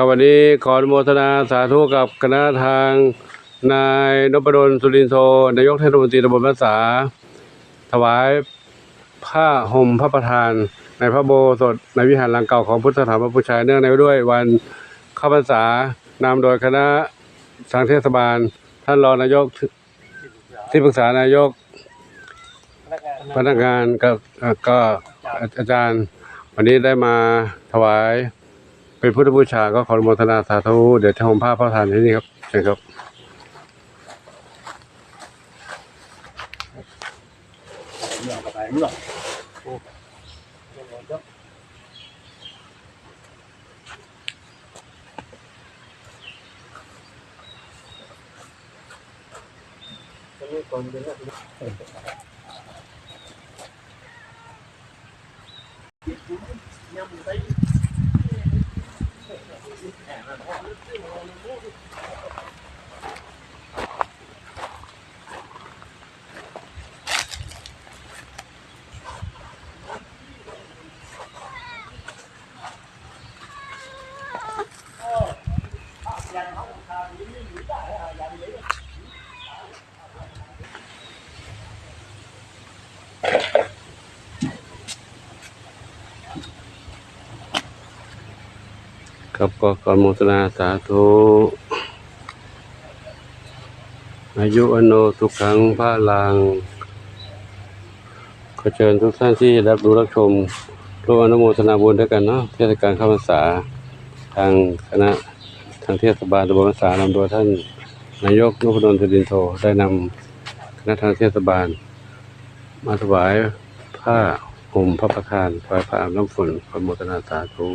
ครับวันนี้ขออนุโมทนาสาธุกับคณะทางนายนพดลสุรินทร์โทนายกเทศมนตรีตำบลภาษา ถวายผ้าห่มพระประธาน ในพระโบสถในวิหารหลังเก่าของพุทธสถานพระพุทธชายเนื่องในด้วยวันเข้าพรรษานำโดยคณะทางเทศบาล ท่านรองนายกที่ปรึกษานายกพนักงานกับก็อาจารย์ วันนี้ได้มาถวาย เป็นพุทธบูชาก็ขออนุโมทนาสาธุเดี๋ยวจะห่มผ้าพระประธานที่นี่ครับเชิญครับ ครับก็ขออนุโมทนาสาธุอายุอโนสุกขังพระลังขอเชิญทุกท่านที่รับรู้รับชมร่วมอนุโมทนาบุญด้วยกันเนาะเทศกาลเข้าพรรษาทางคณะางเทศบาลตำบลสานำโดยท่านนายกนพดลสุรินโทได้นำคณะทางเทศบาล มาถวายผ้าห่มพระประธานถวายผ้าอาบน้ำฝนขออนุโมทนาสาธุ